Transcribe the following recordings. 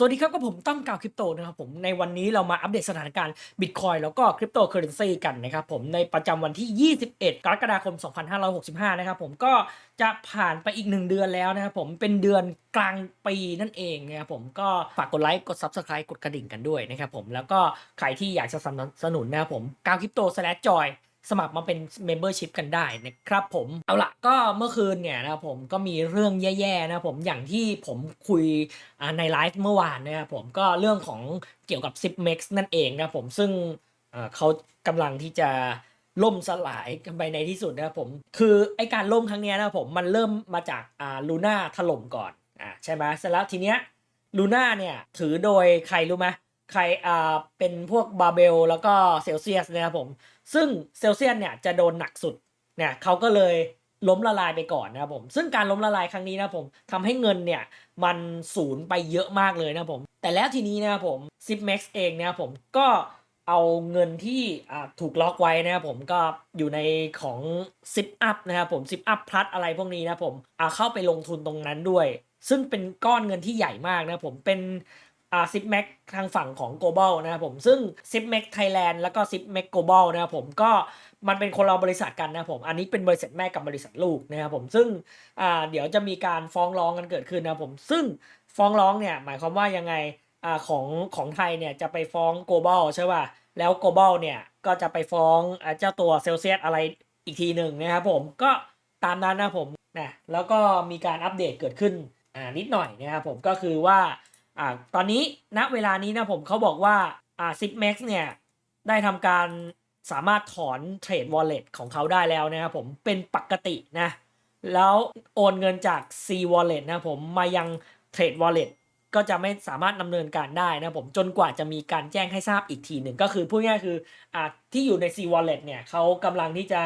สวัสดีครับก็ผมตั้มกาวคริปโตนะครับผมในวันนี้เรามาอัปเดตสถานการณ์บิตคอยแล้วก็คริปโตเคอเรนซีกันนะครับผมในประจำวันที่ 21 กรกฎาคม 2565 นะครับผมก็จะผ่านไปอีก 1 เดือนแล้วนะครับผมเป็นเดือนกลางปีนั่นเองนะครับผมก็ฝากกดไลค์กด Subscribe กดกระดิ่งกันด้วยนะครับผมแล้วก็ใครที่อยากจะสนับสนุนนะครับผมกาวคริปโต slash joy สมัครมาเป็น Membership กันได้นะครับผมเอาละก็เมื่อคืนเนี่ยนะครับผมก็มีเรื่องแย่ๆนะผมอย่างที่ผมคุยในไลฟ์เมื่อวานนะครับผมก็เรื่องของเกี่ยวกับ 10 mex นั่นเองนะครับผมซึ่งเขากำลังที่จะล่มสลายกันไปในที่สุดนะครับผมคือไอการล่มครั้งเนี้ยนะผมมันเริ่มมาจากอ่าลูน่าถล่มก่อนอ่าใช่ไหมเสร็จแล้วทีเนี้ยลูน่าเนี่ยถือโดยใครรู้ไหม ใครอ่าเป็นพวกบาเบลแล้วก็เซลเซียสนะครับผม ซึ่งเซลเซียนเนี่ยจะโดนหนักสุดเนี่ยเขาก็เลยล้มละลายไปก่อนนะครับผม ซึ่งการล้มละลายครั้งนี้นะครับผมทำให้เงินเนี่ยมันสูญไปเยอะมากเลยนะครับผม แต่แล้วทีนี้นะครับผม z i p m a x เองนะครับผมก็เอาเงินที่อ่าถูกล็อกไว้นะครับผมก็อยู่ในของ Zip Up นะครับผม Zip Up Plus อะไรพวกนี้นะครับผมเอาเข้าไปลงทุนตรงนั้นด้วย ซึ่งเป็นก้อนเงินที่ใหญ่มากนะครับผมเป็น อ่าซิปแม็กทางฝั่งของ global นะครับผมซึ่งซิปแม็กไทยแลนด์แล้วก็ซิปแม็ก global นะครับผมก็มันเป็นคนเราบริษัทกันนะผมอันนี้เป็นบริษัทแม่กับบริษัทลูกนะครับผมซึ่งอ่าเดี๋ยวจะมีการฟ้องร้องกันเกิดขึ้นนะครับผมซึ่งฟ้องร้องเนี่ยหมายความว่ายังไงอ่าของของไทยเนี่ยจะไปฟ้อง global ใช่ป่ะแล้ว global เนี่ยก็จะไปฟ้องอเจ้าตัวเซลเซียสอะไรอีกทีหนึ่งนะครับผมก็ตามนั้นนะผมนะแล้วก็มีการอัปเดตเกิดขึ้นอ่านิดหน่อยนะครับผมก็คือว่า อ่าตอนนี้ณเวลานี้นะผมเขาบอกว่าอ่า Zipmax เนี่ย ได้ทำการสามารถถอนเทรด wallet ของเขาได้แล้วนะครับผมเป็นปกตินะ แล้วโอนเงินจาก C wallet นะผมมายังเทรด wallet ก็จะไม่สามารถดำเนินการได้นะผมจนกว่าจะมีการแจ้งให้ทราบอีกทีหนึ่งก็คือพูดง่ายๆคืออที่อยู่ใน C wallet เนี่ยเขากำลังที่จะ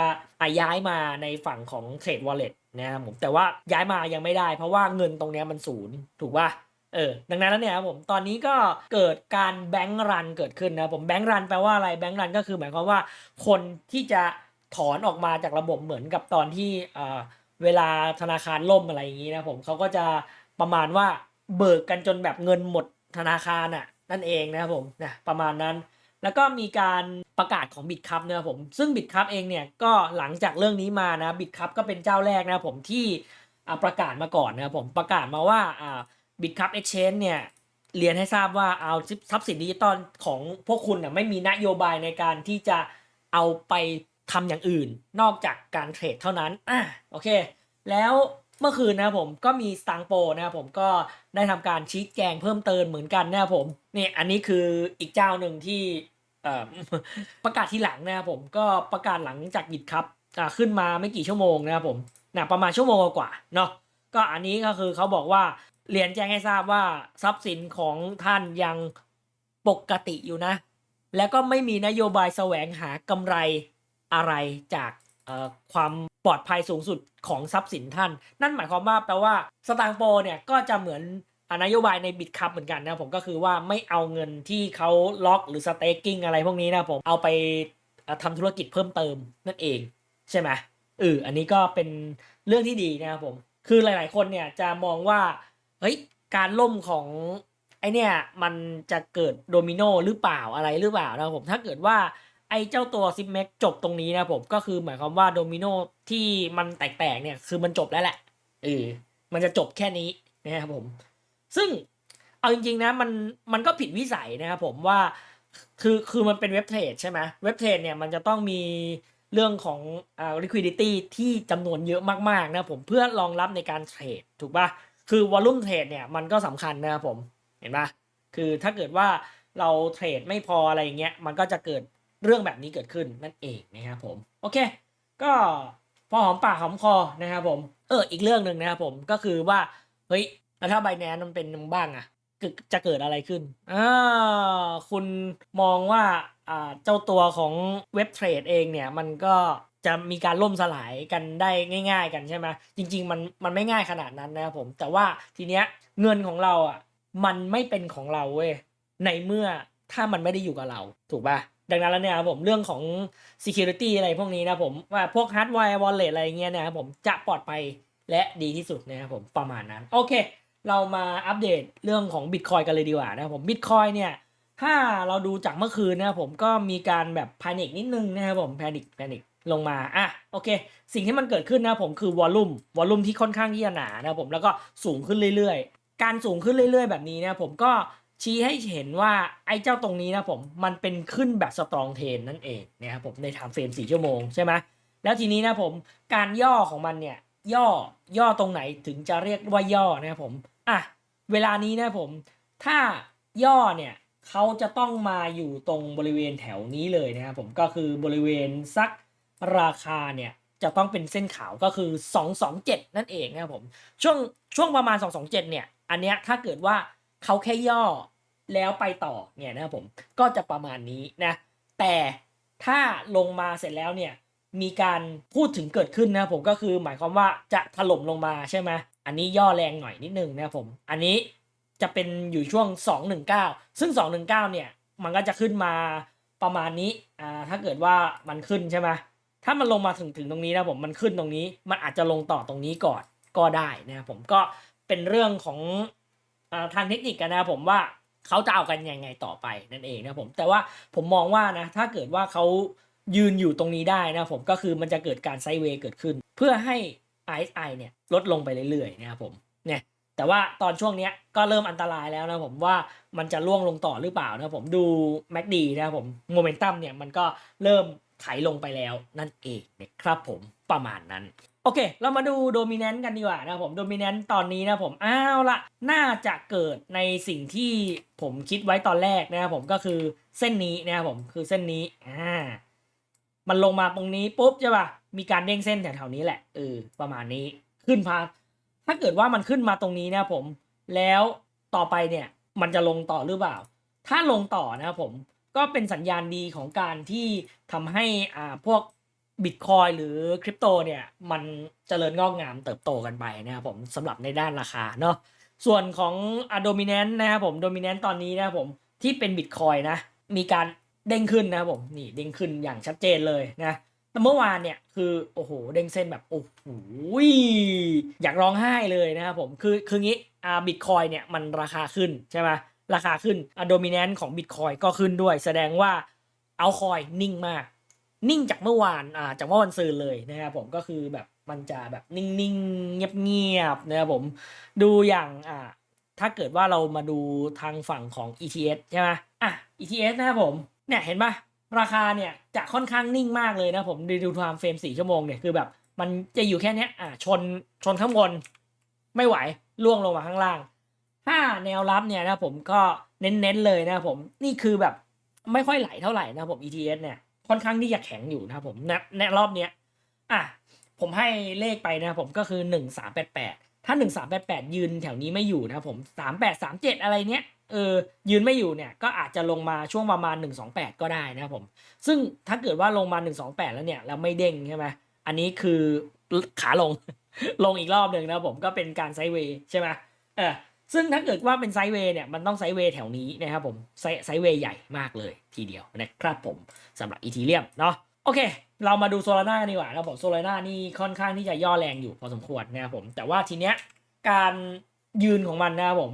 ย้ายมาในฝั่งของเทรด wallet นะครับผมแต่ว่าย้ายมายังไม่ได้ เพราะว่าเงินตรงเนี้ยมันศูนย์ถูกป่ะ เออดังนั้นแล้วเนี่ยครับผมตอนนี้ก็เกิดการแบงก์รันเกิดขึ้นนะผมแบงก์รันแปลว่าอะไรแบงก์รันก็คือหมายความว่าคนที่จะถอนออกมาจากระบบเหมือนกับตอนที่เวลาธนาคารล่มอะไรอย่างนี้นะผมเขาก็จะประมาณว่าเบิกกันจนแบบเงินหมดธนาคารอะนั่นเองนะครับผมนะประมาณนั้น แล้วก็มีการประกาศของบิตคัพนะครับผมซึ่งบิตคัพเองเนี่ยก็หลังจากเรื่องนี้มานะบิตคัพก็เป็นเจ้าแรกนะผมที่ประกาศมาก่อนนะครับผมประกาศมาว่าอ่า บิตคัพเอ็กชแนนเนี่ยเรียนให้ทราบว่าเอาทรัพย์สินดิจิตอลของพวกคุณน่ะไม่มีนโยบายในการที่จะเอาไปทำอย่างอื่น นอกจากการเทรดเท่านั้นอะโอเค แล้วเมื่อคืนนะผมก็มีสตางโปนะครับผมก็ได้ทำการชี้แจงเพิ่มเติมเหมือนกันนะครับผมนี่อันนี้คืออีกเจ้าหนึ่งที่ประกาศที่หลังนะครับผมก็ประกาศหลังจากบิตคัพอ่าขึ้นมาไม่กี่ชั่วโมงนะครับผมนะประมาณชั่วโมงกว่าเนาะก็อันนี้ก็คือเขาบอกว่า เรียนแจ้งให้ทราบว่าทรัพย์สินของท่านยังปกติอยู่นะ แล้วก็ไม่มีนโยบายแสวงหากำไรอะไรจากความปลอดภัยสูงสุดของทรัพย์สินท่าน นั่นหมายความว่าแปลว่าสตางโปเนี่ยก็จะเหมือนอนโยบายในบิตคัพเหมือนกันนะผมก็คือว่าไม่เอาเงินที่เขาล็อกหรือสเต k กิ้งอะไรพวกนี้นะผมเอาไปเอ่อทำธุรกิจเพิ่มเติมนั่นเอง ใช่ไหมเอออันนี้ก็เป็นเรื่องที่ดีนะครับผม คือหลาย ๆ คนเนี่ยจะมองว่า เฮ้ยการล่มของไอเนี่ยมันจะเกิดโดมิโนหรือเปล่าอะไรหรือเปล่านะผมถ้าเกิดว่าไอเจ้าตัวซิปเม็กจบตรงนี้นะผมก็คือหมายความว่าโดมิโนที่มันแตกๆเนี่ยคือมันจบแล้วแหละเออมันจะจบแค่นี้นะครับผม ซึ่งเอาจริงๆนะมันมันก็ผิดวิสัยนะครับผมว่าคือคือมันเป็นเว็บเทรดใช่ไหมเว็บเทรดเนี่ยมันจะต้องมีเรื่องของอ่า liquidity ที่จำนวนเยอะมากๆนะผมเพื่อรองรับในการเทรดถูกปะ คือวอลลุ่มเทรดเนี่ยมันก็สำคัญนะครับผมเห็นปะคือถ้าเกิดว่าเราเทรดไม่พออะไรอย่างเงี้ยมันก็จะเกิดเรื่องแบบนี้เกิดขึ้นนั่นเองนะครับผมโอเค ก็พอหอมปากหอมคอนะครับผมเอออีกเรื่องหนึ่งนะครับผมก็คือว่าเฮ้ยแล้วถ้าไบแนนมันเป็นบ้างอะจะเกิดอะไรขึ้นอ่าคุณมองว่าอ่าเจ้าตัวของเว็บเทรดเองเนี่ยมันก็ จะมีการล่มสลายกันได้ง่าย ๆ กันใช่ไหมจริง ๆ มันมันไม่ง่ายขนาดนั้นนะครับผม แต่ว่าทีเนี้ยเงินของเราอะมันไม่เป็นของเราเว้ยในเมื่อถ้ามันไม่ได้อยู่กับเราถูกป่ะดังนั้นแล้วเนี่ยผมเรื่องของ security อะไรพวกนี้นะผมว่าพวก hardware wallet อะไรเงี้ยเนะครับผมจะปลอดภัยและดีที่สุดนะครับผมประมาณนั้น โอเค เรามาอัปเดตเรื่องของบิตคอยกันเลยดีกว่านะครับผมบิตคอยเนี่ยถ้าเราดูจากเมื่อคืนนะครับผมก็มีการแบบแพนิคนิดนึงนะครับผมแพนิคแพนิค ลงมา อะ โอเค สิ่งที่มันเกิดขึ้นนะผมคือวอลลุ่ม วอลลุ่มที่ค่อนข้างที่จะหนานะผม แล้วก็สูงขึ้นเรื่อยๆ การสูงขึ้นเรื่อย ๆ แบบนี้นะผมก็ชี้ให้เห็นว่าไอ้เจ้าตรงนี้นะผม มันเป็นขึ้นแบบสตรองเทนนั่นเองนะครับผมในไทม์เฟรม4ชั่วโมงใช่ไหมแล้วทีนี้นะผม การย่อของมันเนี่ย ย่อ ย่อตรงไหนถึงจะเรียกว่าย่อนะครับผม อะ เวลานี้นะผม ถ้าย่อเนี่ยเขาจะต้องมาอยู่ตรงบริเวณแถวนี้เลยนะครับผม ก็คือบริเวณสัก ราคาเนี่ยจะต้องเป็นเส้นขาวก็คือ 227 นั่นเองนะครับผมช่วงช่วงประมาณ 227 เนี่ย อันเนี้ยถ้าเกิดว่าเขาแค่ย่อแล้วไปต่อเนี่ยนะครับผมก็จะประมาณนี้นะแต่ถ้าลงมาเสร็จแล้วเนี่ยมีการพูดถึงเกิดขึ้นนะครับผมก็คือหมายความว่าจะถล่มลงมาใช่ไหมอันนี้ย่อแรงหน่อยนิดนึงนะครับผมอันนี้จะเป็นอยู่ช่วง 219 ซึ่ง 219 เนี่ยมันก็จะขึ้นมาประมาณนี้อ่าถ้าเกิดว่ามันขึ้นใช่ไหม ถ้ามันลงมาถึงถึงตรงนี้นะผมมันขึ้นตรงนี้ มันอาจจะลงต่อตรงนี้ก่อนก็ได้นะครับผมก็เป็นเรื่องของอทางเทคนิคกันนะผมว่าเขาจะเอากันยังไงต่อไปนั่นเองนะผมแต่ว่าผมมองว่านะถ้าเกิดว่าเขายืนอยู่ตรงนี้ได้นะผมก็คือมันจะเกิดการไซเวย์เกิดขึ้น เพื่อให้ RSI เนี่ยลดลงไปเรื่อยๆนะครับผมเนี่ยแต่ว่าตอนช่วงเนี้ยก็เริ่มอันตรายแล้วนะผมว่ามันจะล่วงลงต่อหรือเปล่านะผมดู MACD นะครับผมโมเมนตัมเนี่ยมันก็เริ่ม ไถลงไปแล้วนั่นเองนะครับผมประมาณนั้นโอเค เรามาดูโดมิ n น n ต์กันดีกว่านะครับผมโดมิ n น n ต์ตอนนี้นะผมอ้าวละน่าจะเกิดในสิ่งที่ผมคิดไว้ตอนแรกนะครับผมก็คือเส้นนี้นะครับผมคือเส้นนี้อ่ามันลงมาตรงนี้ปุ๊บใช่ป่ะมีการเด้งเส้นแถวๆนี้แหละเออประมาณนี้ขึ้นพาถ้าเกิดว่ามันขึ้นมาตรงนี้นะครับผม แล้วต่อไปเนี่ยมันจะลงต่อหรือเปล่า ถ้าลงต่อนะครับผม ก็เป็นสัญญาณดีของการที่ทำให้อ่าพวกบิตคอยหรือคริปโตเนี่ยมันเจริญงอกงามเติบโตกันไปนะครับผมสำหรับในด้านราคาเนาะส่วนของอะโดมิเนนต์นะครับผมโดมิเนนต์ตอนนี้นะครับผมที่เป็นบิตคอยนะมีการเด้งขึ้นนะครับผมนี่เด้งขึ้นอย่างชัดเจนเลยนะแต่เมื่อวานเนี่ยคือโอ้โหเด้งเส้นแบบโอ้โหอยากร้องไห้เลยนะครับผมคือคืองี้อ่าบิตคอยเนี่ยมันราคาขึ้นใช่ไหม ราคาขึ้นอ่าโดมิเนนต์ของบิตคอยก็ขึ้นด้วย แสดงว่าเอาคอยนิ่งมาก นิ่งจากเมื่อวานอ่าจากเมื่อวันซืนเลยนะครับผมก็คือแบบมันจะแบบนิ่งๆ เงียบๆนะครับผมดูอย่างอ่าถ้าเกิดว่าเรามาดูทางฝั่งของ ETS ใช่ไหมอะ ETS นะครับผมเนี่ยเห็นปะราคาเนี่ยจะค่อนข้างนิ่งมากเลยนะผมดูดูความเฟรมสี่ชั่วโมงเนี่ยคือแบบมันจะอยู่แค่เนี้ยอ่าชนชนข้างบน ไม่ไหวล่วงลงมาข้างล่าง ถ้าแนวรับเนี่ยนะผมก็เน้นๆเลยนะผมนี่คือแบบไม่ค่อยไหลเท่าไหร่นะผม ETS เนี่ยค่อนข้างที่จะแข็งอยู่นะผมในในรอบเนี้ยอะผมให้เลขไปนะผมก็คือหนึ่งสามแปดแปดถ้าหนึ่งสามแปดแปดยืนแถวนี้ไม่อยู่นะผมสามแปดสามเจ็ดอะไรเนี้ยเออยืนไม่อยู่เนี่ยก็อาจจะลงมาช่วงประมาณ 128 ก็ได้นะผมซึ่งถ้าเกิดว่าลงมา 128 แล้วเนี่ยแล้วไม่เด้งใช่ไหมอันนี้คือขาลงลงอีกรอบหนึ่งนะผมก็เป็นการไซด์เวย์ใช่ไหมเออ ซึ่งถ้าเกิดว่าเป็นไซด์เวย์เนี่ยมันต้องไซด์เวย์แถวนี้นะครับผมไซไซด์เวย์ใหญ่มากเลยทีเดียวนะครับผมสำหรับอีทีเรียมเนาะโอเค เรามาดูโซลาร่าดีกว่านะครับผมโซลาร่านี่ค่อนข้างที่จะย่อแรงอยู่พอสมควรนะครับผมแต่ว่าทีเนี้ยการยืนของมันนะครับผม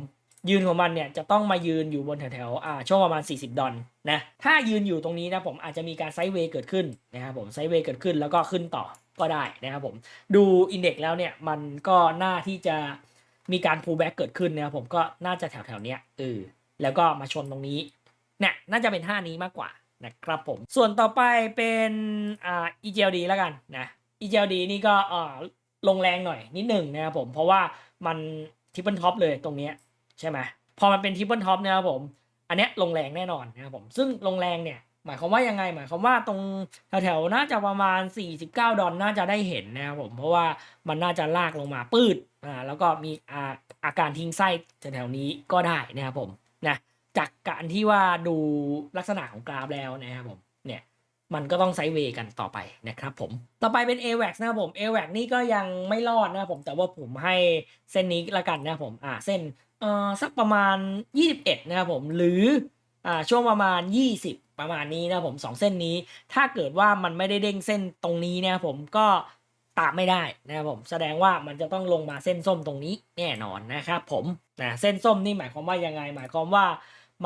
ยืนของมันเนี่ยจะต้องมายืนอยู่บนแถวๆอ่าช่วงประมาณ 40 ดอลนะถ้ายืนอยู่ตรงนี้นะผมอาจจะมีการไซด์เวย์เกิดขึ้นนะครับผมไซด์เวย์เกิดขึ้นแล้วก็ขึ้นต่อก็ได้นะครับผมดูอินเด็กซ์แล้วเนี่ยมันก็น่าที่จะ มีการ pull back เกิดขึ้นนะครับผมก็น่าจะแถวๆเนี้ยเออแล้วก็มาชนตรงนี้เนี่ยน่าจะเป็นท่านี้มากกว่านะครับผม ส่วนต่อไปเป็นอ่า EGLD แล้วกันนะ EGLD นี่ก็อ่าลงแรงหน่อยนิดหนึ่งนะครับผมเพราะว่ามันทิปเปิลท็อปเลยตรงเนี้ยใช่ไหมพอมันเป็นทิปเปิลท็อปนะครับผม อันนี้ลงแรงแน่นอนนะครับผมซึ่งลงแรงเนี่ย หมายความว่ายังไง หมายความว่าตรงแถวๆน่าจะประมาณ 49 ดอลน่าจะได้เห็นนะครับผม เพราะว่ามันน่าจะลากลงมาปืดอ่าแล้วก็มีอาอาการทิ้งไส้แถวๆนี้ก็ได้นะครับผมนะจากการที่ว่าดูลักษณะของกราฟแล้วนะครับผมเนี่ยมันก็ต้องไซด์เวย์กันต่อไปนะครับผม ต่อไปเป็น AWAX นะครับผม AWAX นี่ก็ยังไม่รอดนะครับผม แต่ว่าผมให้เส้นนี้ละกันนะครับผม อ่าเส้นเอ่อสักประมาณ 21 นะครับผม หรือ อ่าช่วงประมาณ 20 ประมาณนี้นะผมสองเส้นนี้ ถ้าเกิดว่ามันไม่ได้เด้งเส้นตรงนี้นะผมก็ตามไม่ได้นะครับผมแสดงว่ามันจะต้องลงมาเส้นส้มตรงนี้แน่นอนนะครับผมนะเส้นส้มนี่หมายความว่ายังไง หมายความว่า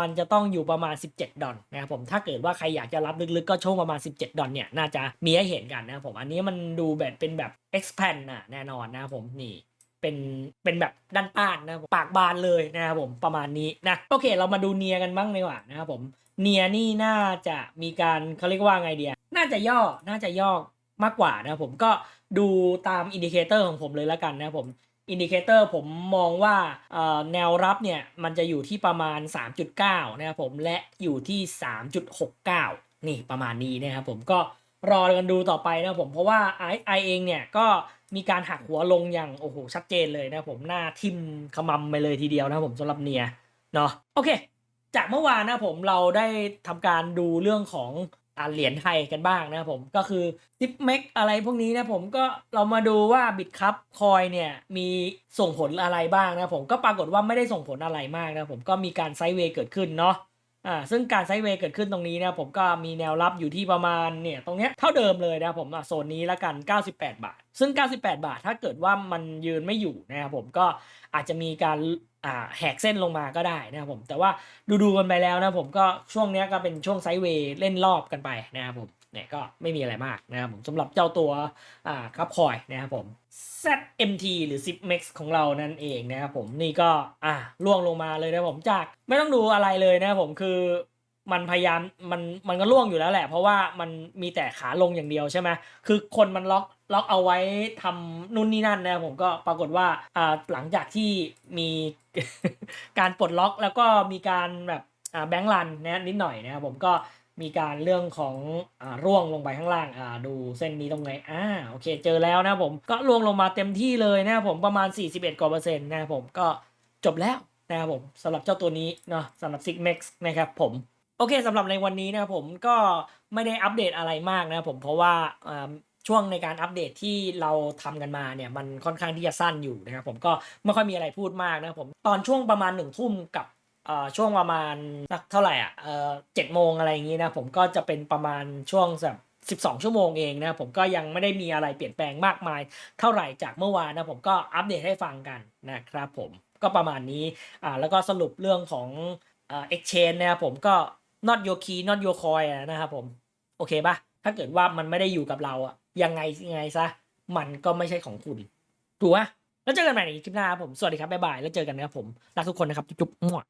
มันจะต้องอยู่ประมาณ 17 ดอลนะครับผมถ้าเกิดว่าใครอยากจะรับลึกๆ ก็ช่วงประมาณ 17 ดอลเนี่ยน่าจะมีให้เห็นกันนะครับผมอันนี้มันดูแบบเป็นแบบ expand นะแน่นอนนะครับผมนี่ เป็นเป็นแบบด้านป้านนะครับปากบานเลยนะครับผมประมาณนี้นะโอเค เรามาดูเนียกันบ้างดีกว่านะครับผมเนียนี่น่าจะมีการเขาเรียกว่าไงเดียน่าจะย่อน่าจะย่อมากกว่านะครับผมก็ดูตามอินดิเคเตอร์ของผมเลยแล้วกันนะครับผมอินดิเคเตอร์ผมมองว่าแนวรับเนี่ยมันจะอยู่ที่ประมาณ 3.9 นะครับผมและอยู่ที่ 3.69 นี่ประมาณนี้นะครับผมก็ รอกันดูต่อไปนะผมเพราะว่าไอไอเองเนี่ยก็มีการหักหัวลงอย่างโอ้โหชัดเจนเลยนะผมหน้าทิมขมำไปเลยทีเดียวนะผมสำหรับเนียเนาะโอเค จากเมื่อวานนะผมเราได้ทำการดูเรื่องของเหรียญไทยกันบ้างนะผมก็คือซิปเม็กอะไรพวกนี้นะผมก็เรามาดูว่าบิตคัพคอยเนี่ยมีส่งผลอะไรบ้างนะผมก็ปรากฏว่าไม่ได้ส่งผลอะไรมากนะผมก็มีการไซด์เวย์เกิดขึ้นเนาะ อ่าซึ่งการไซด์เวย์เกิดขึ้นตรงนี้นะผมก็มีแนวรับอยู่ที่ประมาณเนี่ยตรงเนี้ยเท่าเดิมเลยนะผมอะโซนนี้ละกัน 98 บาท ซึ่ง 98 บาทถ้าเกิดว่ามันยืนไม่อยู่นะครับผมก็อาจจะมีการอ่าแหกเส้นลงมาก็ได้นะครับผมแต่ว่าดูดูๆกันไปแล้วนะผมก็ช่วงเนี้ยก็เป็นช่วงไซด์เวย์เล่นรอบกันไปนะครับผมเนี่ยก็ไม่มีอะไรมากนะครับผมสำหรับเจ้าตัวอ่าครับคอยนะครับผม ZMT หรือ 10max ของเรานั่นเองนะครับผมนี่ก็อ่าล่วงลงมาเลยนะผมจากไม่ต้องดูอะไรเลยนะครับผมคือมันพยายามมันมันก็ล่วงอยู่แล้วแหละ เพราะว่ามันมีแต่ขาลงอย่างเดียวใช่ไหมคือคนมันล็อกล็อกเอาไว้ทำนู่นนี่นั่นนะผมก็ปรากฏว่าอ่าหลังจากที่มีการปลดล็อกแล้วก็มีการแบบอ่าแบงก์รันนะนิดหน่อยนะครับผมก็ มีการเรื่องของอร่วงลงไปข้างล่างอ่าดูเส้นนี้ตรงไหนอ่าโอเคเจอแล้วนะผมก็ร่วงลงมาเต็มที่เลยนะผมประมาณ 41กว่าเปอร์เซ็นต์นะผมก็จบแล้วนะครับผมสำหรับเจ้าตัวนี้เนาะสำหรับ Six Max นะครับผมโอเคสำหรับในวันนี้นะครับผมก็ไม่ได้อัปเดตอะไรมากนะครับผมเพราะว่าช่วงในการอัปเดตที่เราทำกันมาเนี่ยมันค่อนข้างที่จะสั้นอยู่นะครับผมก็ไม่ค่อยมีอะไรพูดมากนะครับผมตอนช่วงประมาณหนึ่งทุ่มกับ ช่วงประมาณสักเท่าไหร่อะเจ็ดโมงอะไรอย่างงี้นะผมก็จะเป็นประมาณช่วงแบบ12 ชั่วโมงเองนะผมก็ยังไม่ได้มีอะไรเปลี่ยนแปลงมากมาย เท่าไหร่จากเมื่อวานนะผมก็อัปเดตให้ฟังกันนะครับผมก็ประมาณนี้อ่าแล้วก็สรุปเรื่องของเอ่อ exchange นะครับผมก็ not your key not your coin อะนะครับผมโอเคปะถ้าเกิดว่ามันไม่ได้อยู่กับเราอะยังไงยังไงซะมันก็ไม่ใช่ของคุณถูกปะแล้วเจอกันใหม่ในคลิปหน้าครับผมสวัสดีครับบ๊ายบายแล้วเจอกันนะครับผมรักทุกคนนะครับจุ๊บๆมั่ว